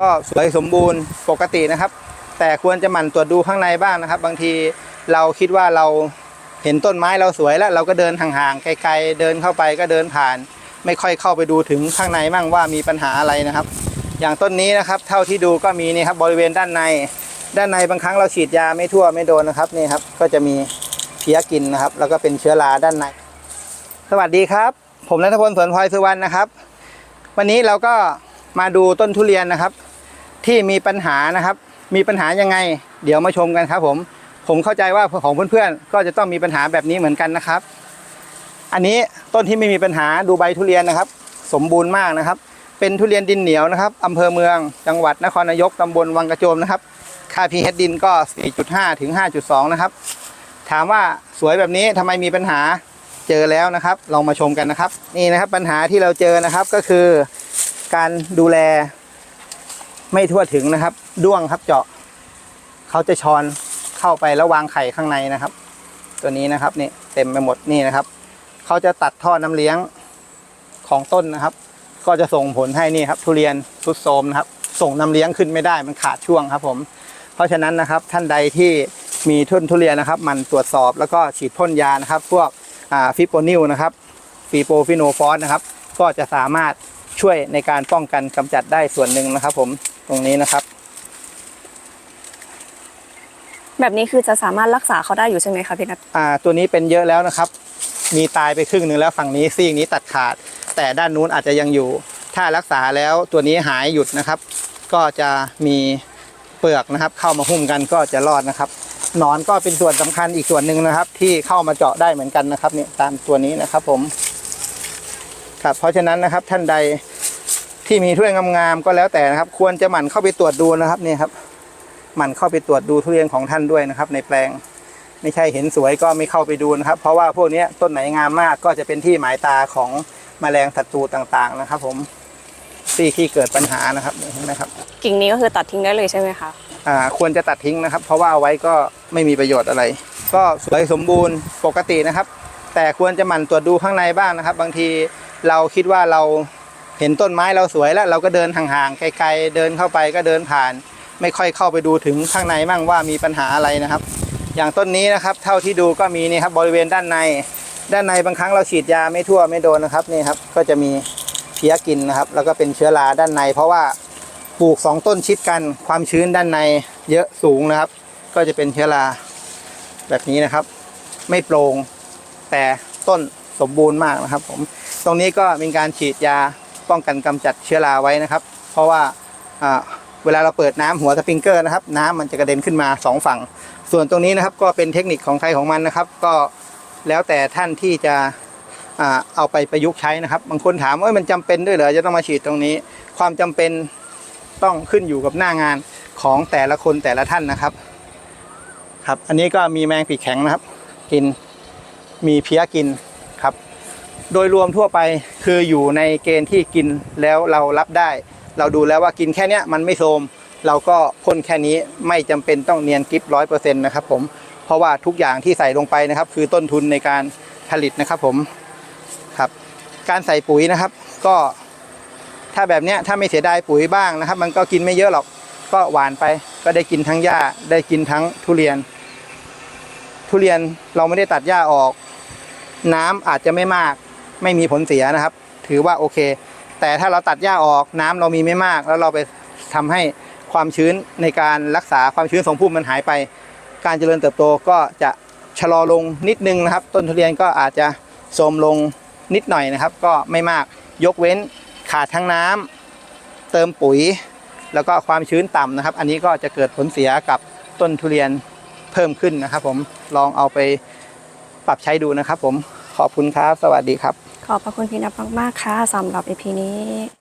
ก็สวยสมบูรณ์ปกตินะครับ แต่ควรจะหมั่นตรวจดูข้างในบ้างนะครับ บางทีเราคิดว่าเราเห็นต้นไม้เราสวยแล้วเราก็เดินห่างๆไกลๆเดินเข้าไปก็เดินผ่าน ไม่ค่อยเข้าไปดูถึงข้างในบ้างว่ามีปัญหาอะไรนะครับ อย่างต้นนี้นะครับเท่าที่ดูก็มีนี่ครับบริเวณด้านใน ด้านในบางครั้งเราฉีดยาไม่ทั่วไม่โดนนะครับนี่ครับก็จะมีเพี้ยกินนะครับ แล้วก็เป็นเชื้อราด้านใน สวัสดีครับ ผมนัทพลสวนพลอยสุวรรณนะครับ วันนี้เราก็มาดูต้นทุเรียนนะครับ ที่มีปัญหานะครับ มีปัญหายังไง เดี๋ยวมาชมกันครับ ผม ผมเข้าใจว่าของเพื่อนๆก็จะต้องมีปัญหาแบบนี้เหมือนกันนะครับ อันนี้ต้นที่ไม่มีปัญหาดูใบทุเรียนนะครับ สมบูรณ์มากนะครับ เป็นทุเรียนดินเหนียวนะครับอำเภอเมือง จังหวัดนครนายกตำบลวังกระโจมนะครับ ค่า pH ดินก็ 4.5 ถึง 5.2 นะครับ ถามว่าสวยแบบนี้ทำไมมีปัญหาเจอแล้วนะครับ ลองมาชมกันนะครับ นี่นะครับปัญหาที่เราเจอนะครับก็คือการดูแล ไม่ทั่วถึงนะครับ ด้วงครับเจาะเขาจะชอนเข้าไปแล้ววางไข่ข้างในนะครับ ตัวนี้นะครับนี่เต็มไปหมดนี่นะครับเขาจะตัดท่อน้ำเลี้ยงของต้นนะครับ ก็จะส่งผลให้นี่ครับทุเรียนทุดโทมนะครับ ส่งน้ำเลี้ยงขึ้นไม่ได้มันขาดช่วงครับ ผม เพราะฉะนั้นนะครับท่านใดที่มีทุนทุเรียนนะครับมันตรวจสอบแล้วก็ฉีดพ่นยานะครับ พวกฟิโปนิลนะครับฟีโปฟิโนฟอสนะครับ ก็จะสามารถช่วยในการป้องกันกำจัดได้ส่วนหนึ่งนะครับผม ตรงนี้นะครับ แบบนี้คือจะสามารถรักษาเขาได้อยู่ใช่ไหมคะพี่นัทอ่าตัวนี้เป็นเยอะแล้วนะครับ มีตายไปครึ่งหนึ่งแล้วฝั่งนี้ซีกนี้ตัดขาด แต่ด้านนู้นอาจจะยังอยู่ ถ้ารักษาแล้วตัวนี้หายหยุดนะครับ ก็จะมีเปลือกนะครับ เข้ามาหุ้มกันก็จะรอดนะครับหนอนก็เป็นส่วนสำคัญอีกส่วนหนึ่งนะครับ ที่เข้ามาเจาะได้เหมือนกันนะครับเนี่ยตามตัวนี้นะครับผมครับเพราะฉะนั้นนะครับท่านใด ที่มีถ้วยงามๆก็แล้วแต่นะครับ ควรจะหมั่นเข้าไปตรวจดูนะครับเนี่ยครับ หมั่นเข้าไปตรวจดูทุเรียนของท่านด้วยนะครับ ในแปลงไม่ใช่เห็นสวยก็ไม่เข้าไปดูนะครับ เพราะว่าพวกเนี้ยต้นไหนงามมากก็จะเป็นที่หมายตาของแมลงศัตรูต่างๆนะครับ ผมที่ที่เกิดปัญหานะครับเห็นไหมครับ กิ่งนี้ก็คือตัดทิ้งได้เลยใช่ไหมคะอ่าควรจะตัดทิ้งนะครับ เพราะว่าเอาไว้ก็ไม่มีประโยชน์อะไร ก็สวยสมบูรณ์ปกตินะครับ แต่ควรจะหมั่นตรวจดูข้างในบ้างนะครับ บางทีเราคิดว่าเรา เห็นต้นไม้เราสวยแล้ว เราก็เดินห่างๆไกลๆเดินเข้าไปก็เดินผ่าน ไม่ค่อยเข้าไปดูถึงข้างในมั่งว่ามีปัญหาอะไรนะครับ อย่างต้นนี้นะครับ เท่าที่ดูก็มีนี่ครับบริเวณด้านใน ด้านในบางครั้งเราฉีดยาไม่ทั่วไม่โดนนะครับนี่ครับก็จะมีเพี้ยกินนะครับ แล้วก็เป็นเชื้อราด้านใน เพราะว่าปลูกสองต้นชิดกันความชื้นด้านในเยอะสูงนะครับ ก็จะเป็นเชื้อราแบบนี้นะครับ ไม่โปร่งแต่ต้นสมบูรณ์มากนะครับ ผมตรงนี้ก็เป็นการฉีดยา ป้องกันกำจัดเชื้อราไว้นะครับ เพราะว่าเวลาเราเปิดน้ำหัวสปริงเกอร์นะครับ น้ำมันจะกระเด็นขึ้นมาสองฝั่ง ส่วนตรงนี้นะครับก็เป็นเทคนิคของใครของมันนะครับ ก็แล้วแต่ท่านที่จะอเอาไปประยุกต์ใช้นะครับ บางคนถามว่ามันจำเป็นด้วยเหรอจะต้องมาฉีดตรงนี้ ความจำเป็นต้องขึ้นอยู่กับหน้างานของแต่ละคนแต่ละท่านนะครับ ครับ อันนี้ก็มีแมงปีกแข็งนะครับ กินมีเพี้ยกิน โดยรวมทั่วไปคืออยู่ในเกณฑ์ที่กินแล้วเรารับได้ เราดูแล้วว่ากินแค่นี้มันไม่โทมเราก็พ่นแค่นี้ไม่จำเป็นต้องเนียนกริฟร้อยเปอร์เซ็นต์นะครับผมเพราะว่าทุกอย่างที่ใส่ลงไปนะครับ คือต้นทุนในการผลิตนะครับผมครับการใส่ปุ๋ยนะครับ ก็ถ้าแบบนี้ถ้าไม่เสียดายปุ๋ยบ้างนะครับ มันก็กินไม่เยอะหรอกก็หวานไป ก็ได้กินทั้งหญ้าได้กินทั้งทุเรียน ทุเรียนเราไม่ได้ตัดหญ้าออก น้ำอาจจะไม่มาก ไม่มีผลเสียนะครับ ถือว่าโอเค แต่ถ้าเราตัดหญ้าออกน้ำเรามีไม่มาก แล้วเราไปทำให้ความชื้นในการรักษาความชื้นของพุ่มมันหายไป การเจริญเติบโตก็จะชะลอลงนิดนึงนะครับ ต้นทุเรียนก็อาจจะโทรมลงนิดหน่อยนะครับ ก็ไม่มากยกเว้นขาดทั้งน้ำเติมปุ๋ย แล้วก็ความชื้นต่ำนะครับ อันนี้ก็จะเกิดผลเสียกับต้นทุเรียนเพิ่มขึ้นนะครับ ผมลองเอาไปปรับใช้ดูนะครับ ผมขอบคุณครับ สวัสดีครับ ขอบพระคุณพี่นับมาก ๆ ค่ะสำหรับ EP นี้